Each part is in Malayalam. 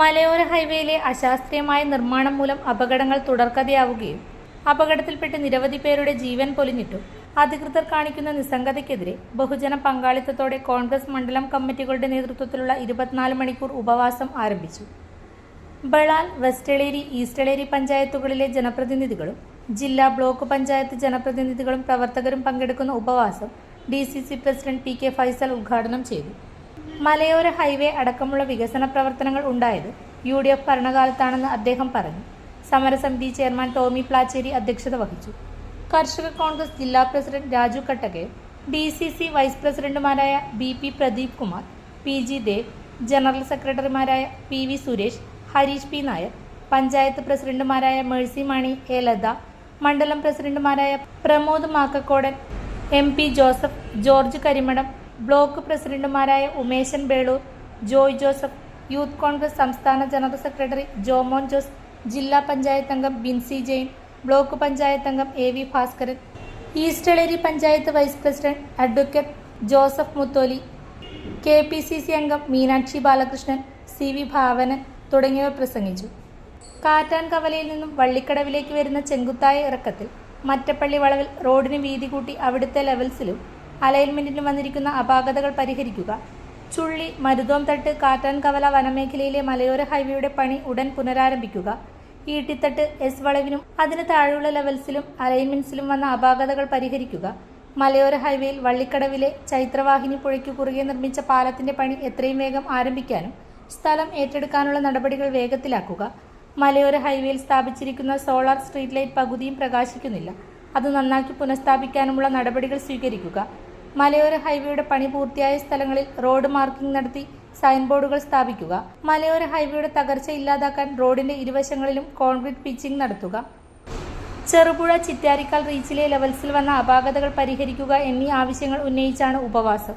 മലയോര ഹൈവേയിലെ അശാസ്ത്രീയമായ നിർമ്മാണം മൂലം അപകടങ്ങൾ തുടർക്കഥയാവുകയും അപകടത്തിൽപ്പെട്ട് നിരവധി പേരുടെ ജീവൻ പൊലിഞ്ഞിട്ടും അധികൃതർ കാണിക്കുന്ന നിസ്സംഗതയ്ക്കെതിരെ ബഹുജന പങ്കാളിത്തത്തോടെ കോൺഗ്രസ് മണ്ഡലം കമ്മിറ്റികളുടെ നേതൃത്വത്തിലുള്ള ഇരുപത്തിനാല് മണിക്കൂർ ഉപവാസം ആരംഭിച്ചു. ബളാൽ വെസ്റ്റളേരി ഈസ്റ്റളേരി പഞ്ചായത്തുകളിലെ ജനപ്രതിനിധികളും ജില്ലാ ബ്ലോക്ക് പഞ്ചായത്ത് ജനപ്രതിനിധികളും പ്രവർത്തകരും പങ്കെടുക്കുന്ന ഉപവാസം D C C president P K Faisal ഉദ്ഘാടനം ചെയ്തു. മലയോര ഹൈവേ അടക്കമുള്ള വികസന പ്രവർത്തനങ്ങൾ ഉണ്ടായത് യു ഡി എഫ് ഭരണകാലത്താണെന്ന് അദ്ദേഹം പറഞ്ഞു. സമരസമിതി ചെയർമാൻ ടോമി പ്ലാച്ചേരി അധ്യക്ഷത വഹിച്ചു. കർഷക കോൺഗ്രസ് ജില്ലാ president Raju Kattake D C C vice പ്രസിഡന്റുമാരായ B P Pradeep Kumar P G Dev general സെക്രട്ടറിമാരായ P V Suresh Harish P Nair panchayat പ്രസിഡന്റുമാരായ മേഴ്സി മണി എ ലത മണ്ഡലം പ്രസിഡന്റുമാരായ Pramod Makkakkodan M P Joseph George Karimadam block പ്രസിഡന്റുമാരായ ഉമേശൻ ബേളൂർ ജോയ് ജോസഫ് യൂത്ത് കോൺഗ്രസ് സംസ്ഥാന ജനറൽ സെക്രട്ടറി ജോമോൻ ജോസ് ജില്ലാ പഞ്ചായത്ത് അംഗം ബിൻസി ജെയിൻ ബ്ലോക്ക് പഞ്ചായത്ത് അംഗം A V Bhaskaran East Eleri panchayat vice president advocate Joseph Mutholi K P C C അംഗം മീനാക്ഷി ബാലകൃഷ്ണൻ സി വി ഭാവനൻ തുടങ്ങിയവർ പ്രസംഗിച്ചു. കാറ്റാൻ കവലയിൽ നിന്നും വള്ളിക്കടവിലേക്ക് വരുന്ന ചെങ്കുത്തായ ഇറക്കത്തിൽ മറ്റപ്പള്ളി വളവിൽ റോഡിന് വീതി കൂട്ടി അവിടുത്തെ ലെവൽസിലും അലൈൻമെന്റിന് വന്നിരിക്കുന്ന അപാകതകൾ പരിഹരിക്കുക. ചുള്ളി മരുതോം തട്ട് കാറ്റാൻ കവല വനമേഖലയിലെ മലയോര ഹൈവേയുടെ പണി ഉടൻ പുനരാരംഭിക്കുക. ഈട്ടിത്തട്ട് എസ് വളവിനും അതിന് താഴെയുള്ള ലെവൽസിലും അലൈൻമെന്റ്സിലും വന്ന അപാകതകൾ പരിഹരിക്കുക. മലയോര ഹൈവേയിൽ വള്ളിക്കടവിലെ ചൈത്രവാഹിനി പുഴയ്ക്ക് കുറുകെ നിർമ്മിച്ച പാലത്തിന്റെ പണി എത്രയും വേഗം ആരംഭിക്കാനും സ്ഥലം ഏറ്റെടുക്കാനുള്ള നടപടികൾ വേഗത്തിലാക്കുക. മലയോര ഹൈവേയിൽ സ്ഥാപിച്ചിരിക്കുന്ന സോളാർ സ്ട്രീറ്റ് ലൈറ്റ് പകുതിയും പ്രകാശിക്കുന്നില്ല. അത് നന്നാക്കി പുനഃസ്ഥാപിക്കാനുമുള്ള നടപടികൾ സ്വീകരിക്കുക. മലയോര ഹൈവേയുടെ പണി പൂർത്തിയായ സ്ഥലങ്ങളിൽ റോഡ് മാർക്കിംഗ് നടത്തി സൈൻ ബോർഡുകൾ സ്ഥാപിക്കുക. മലയോര ഹൈവേയുടെ തകർച്ച ഇല്ലാതാക്കാൻ റോഡിന്റെ ഇരുവശങ്ങളിലും കോൺക്രീറ്റ് പിച്ചിംഗ് നടത്തുക. ചെറുപുഴ ചിറ്റാരിക്കാൽ റീച്ചിലെ ലെവൽസിൽ വന്ന അപാകതകൾ പരിഹരിക്കുക എന്നീ ആവശ്യങ്ങൾ ഉന്നയിച്ചാണ് ഉപവാസം.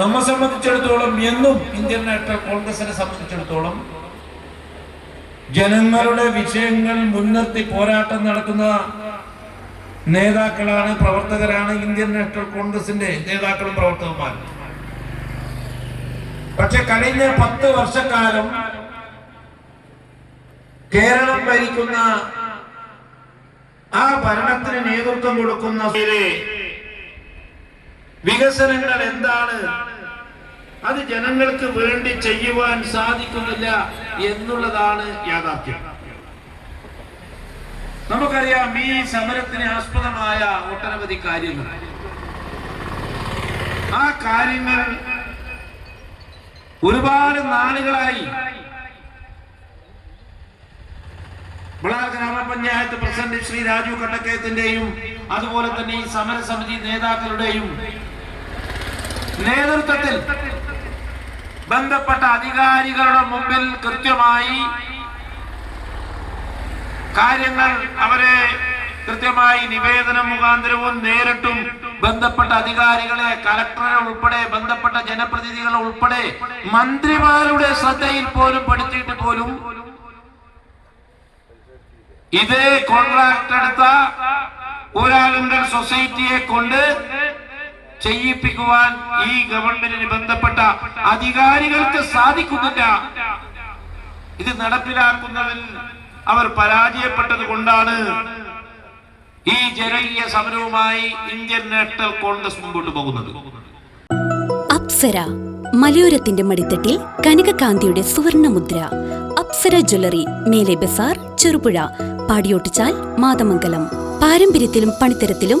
നമ്മെ സംബന്ധിച്ചിടത്തോളം എന്നും ഇന്ത്യൻ നാഷണൽ കോൺഗ്രസിനെ സംബന്ധിച്ചിടത്തോളം ജനങ്ങളുടെ വിഷയങ്ങൾ മുൻനിർത്തി പോരാട്ടം നടത്തുന്ന നേതാക്കളാണ് പ്രവർത്തകരാണ് ഇന്ത്യൻ നാഷണൽ കോൺഗ്രസിന്റെ നേതാക്കളും പ്രവർത്തകന്മാരും. പക്ഷെ കഴിഞ്ഞ പത്ത് വർഷക്കാലം കേരളം ഭരിക്കുന്ന ആ ഭരണത്തിന് നേതൃത്വം കൊടുക്കുന്ന വികസനങ്ങൾ എന്താണ്? അത് ജനങ്ങൾക്ക് വേണ്ടി ചെയ്യുവാൻ സാധിക്കുന്നില്ല എന്നുള്ളതാണ് യാഥാർത്ഥ്യം. നമുക്കറിയാം ഈ സമരത്തിന് ആസ്പദമായ ഒട്ടനവധി കാര്യങ്ങൾ. ആ കാര്യങ്ങൾ ഒരുപാട് നാളുകളായി. ബളാർ ഗ്രാമപഞ്ചായത്ത് പ്രസിഡന്റ് ശ്രീ രാജു കണ്ടക്കയത്തിന്റെയും അതുപോലെ തന്നെ ഈ സമരസമിതി നേതാക്കളുടെയും നേതൃത്വത്തിൽ ബന്ധപ്പെട്ട അധികാരികളുടെ മുമ്പിൽ കൃത്യമായി കാര്യങ്ങൾ അവരെ കൃത്യമായി നിവേദനം മുഖാന്തരവും നേരിട്ടും ബന്ധപ്പെട്ട അധികാരികളെ കലക്ടറെ ഉൾപ്പെടെ ബന്ധപ്പെട്ട ജനപ്രതിനിധികളെ ഉൾപ്പെടെ മന്ത്രിമാരുടെ ശ്രദ്ധയിൽ പോലും പെടുത്തിയിട്ട് പോലും ഇതേ കോൺട്രാക്ട് എടുത്ത ഊരാലുങ്കൽ സൊസൈറ്റിയെ കൊണ്ട് ചെയ്യിപ്പിക്കുവാൻ ഈ ഗവൺമെന്റിന് ബന്ധപ്പെട്ട അധികാരികൾക്ക് സാധിക്കുന്നില്ല. ഇത് നടപ്പിലാക്കുന്നതിൽ അവർ പരാജയപ്പെട്ടത് കൊണ്ടാണ് ഈ ജനകീയ സമരവുമായി ഇന്ത്യൻ നാഷണൽ കോൺഗ്രസ് മുമ്പോട്ട് പോകുന്നത്. അപ്സര മലയോരത്തിന്റെ മടിത്തട്ടിൽ കനകകാന്തിയുടെ സുവർണമുദ്ര. അപ്സര ജ്വല്ലറി മേലെ ബസാർ ചെറുപുഴ പാടിയോട്ടിച്ചാൽ മാതമംഗലം. പാരമ്പര്യത്തിലും പണിത്തരത്തിലും